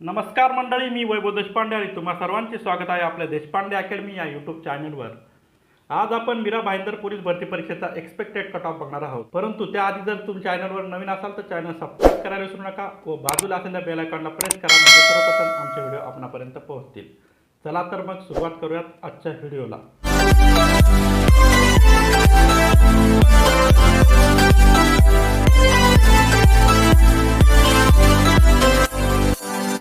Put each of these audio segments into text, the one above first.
नमस्कार मंडळी मी वैभव देशपांडे आणि तुम्हा सर्वांचे स्वागत आहे आपल्या देशपांडे अकॅडमी या यूट्यूब चॅनलवर आज आपण मीरा भाईंदर पोलीस भरती परीक्षेचा एक्सपेक्टेड कट ऑफ बघणार आहोत. परंतु त्याआधी जर तुम्ही चॅनलवर नवीन असाल तर चॅनल सबस्क्राईब करायला विसरू नका व बाजूला असलेल्या बेल आयकॉनला प्रेस करा म्हणजे सर्वप्रथम आमचे व्हिडिओ आपणापर्यंत पोहोचतील. चला तर मग सुरुवात करूयात आजच्या व्हिडिओला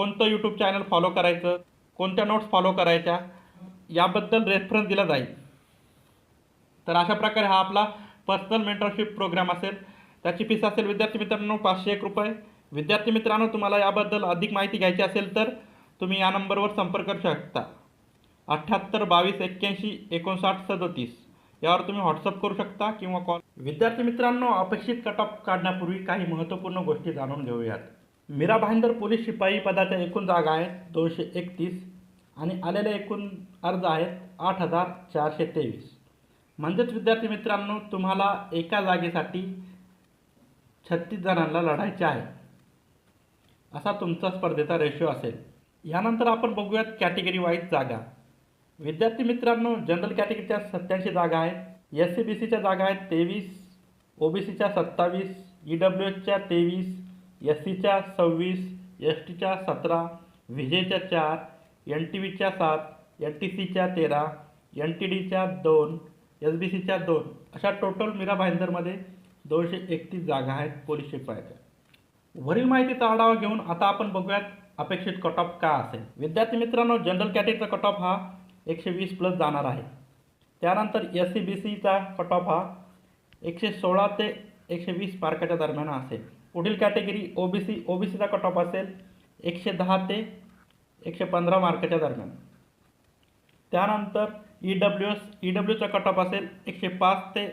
कोणतं यूट्यूब चॅनल फॉलो करायचं कोणत्या नोट्स फॉलो करायच्या याबद्दल रेफरन्स दिला जाईल. तर अशा प्रकारे हा आपला पर्सनल मेंटरशिप प्रोग्राम असेल. त्याची फीस असेल विद्यार्थी मित्रांनो पाचशे एक रुपये. विद्यार्थी मित्रांनो तुम्हाला याबद्दल अधिक माहिती घ्यायची असेल तर तुम्ही या नंबरवर संपर्क करू शकता. अठ्ठ्याहत्तर बावीस एक्क्याऐंशी एकोणसाठ सदोतीस. यावर तुम्ही व्हॉट्सअप करू शकता किंवा कॉल विद्यार्थी मित्रांनो अपेक्षित कट ऑफ काढण्यापूर्वी काही महत्त्वपूर्ण गोष्टी जाणून घेऊयात. मीरा भाईंदर पोलीस शिपाई पदाच्या एकूण जागा आहेत दोनशे एकतीस आणि आलेले एकूण अर्ज आहेत आठ हजार चारशे तेवीस. म्हणजेच विद्यार्थी मित्रांनो तुम्हाला एका जागेसाठी छत्तीस जणांना लढायचे आहे. असा तुमचा स्पर्धेचा रेशो असेल. यानंतर आपण बघूयात कॅटेगरी वाईज जागा. विद्यार्थी मित्रांनो जनरल कॅटेगरीच्या सत्याऐंशी जागा आहेत. एस सी बी सीच्या जागा आहेत तेवीस ओ बी सीच्या सत्तावीस ई डब्ल्यू एचच्या तेवीस एस सीच्या सव्वीस एस टीच्या सतरा विजेच्या चार एन टी व्हीच्या सात एन टी सीच्या तेरा एन टी डीच्या दोन एस बी सीच्या दोन अशा टोटल मीरा भाईंदरमध्ये दोनशे एकतीस जागा आहेत पोलीस शिपायाच्या वरील माहितीचा आढावा घेऊन आता आपण बघूयात अपेक्षित कट ऑफ का असेल. विद्यार्थी मित्रांनो जनरल कॅटेगरीचा कट ऑफ हा एकशे वीस प्लस जाणार आहे. त्यानंतर एस सी बी सीचा कट ऑफ हा एकशे सोळा ते एकशे वीस मार्काच्या दरम्यान असेल. पुढील category O B C O B सीचा कट ऑफ असेल एकशे दहा ते एकशे पंधरा मार्काच्या दरम्यान. त्यानंतर ई डब्ल्यू एस ई डब्ल्यूचा कट ऑफ असेल एकशे पाच ते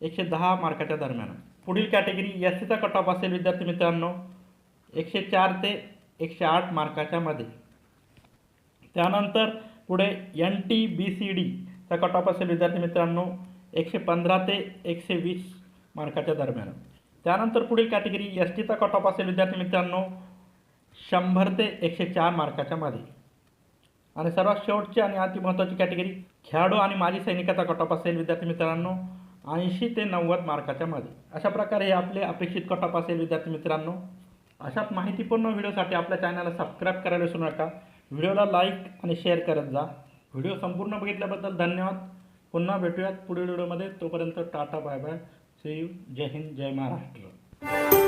एकशे दहा मार्काच्या दरम्यान. पुढील कॅटेगरी एस सीचा कट ऑफ असेल विद्यार्थी मित्रांनो एकशे चार ते एकशे आठ मार्काच्या मध्ये. त्यानंतर पुढे एन टी बी सी डीचा कट ऑफ असेल विद्यार्थी मित्रांनो एकशे पंधरा ते एकशे वीस. मार्काच्या दरम्यान. त्यानंतर पुढील कॅटेगरी एस टीचा कट ऑफ असेल विद्यार्थी मित्रांनो. शंभर ते एकशे चार मार्काच्या मध्ये आणि सर्वात शेवटची आणि अति महत्त्वाची कॅटेगरी खेळाडू आणि माजी सैनिकाचा कट ऑफ असेल विद्यार्थी मित्रांनो. ऐंशी ते नव्वद मार्काच्या मध्ये अशा प्रकारे हे आपले अपेक्षित कट ऑफ असेल विद्यार्थी मित्रांनो. अशाच माहितीपूर्ण व्हिडिओसाठी आपल्या चॅनलला सबस्क्राईब करायला विसरू नका. व्हिडिओला लाईक आणि शेअर करत जा. व्हिडिओ संपूर्ण बघितल्याबद्दल धन्यवाद. पुन्हा भेटूयात पुढील व्हिडिओमध्ये. तोपर्यंत टाटा बाय बाय. सेव जय हिंद जय महाराष्ट्र.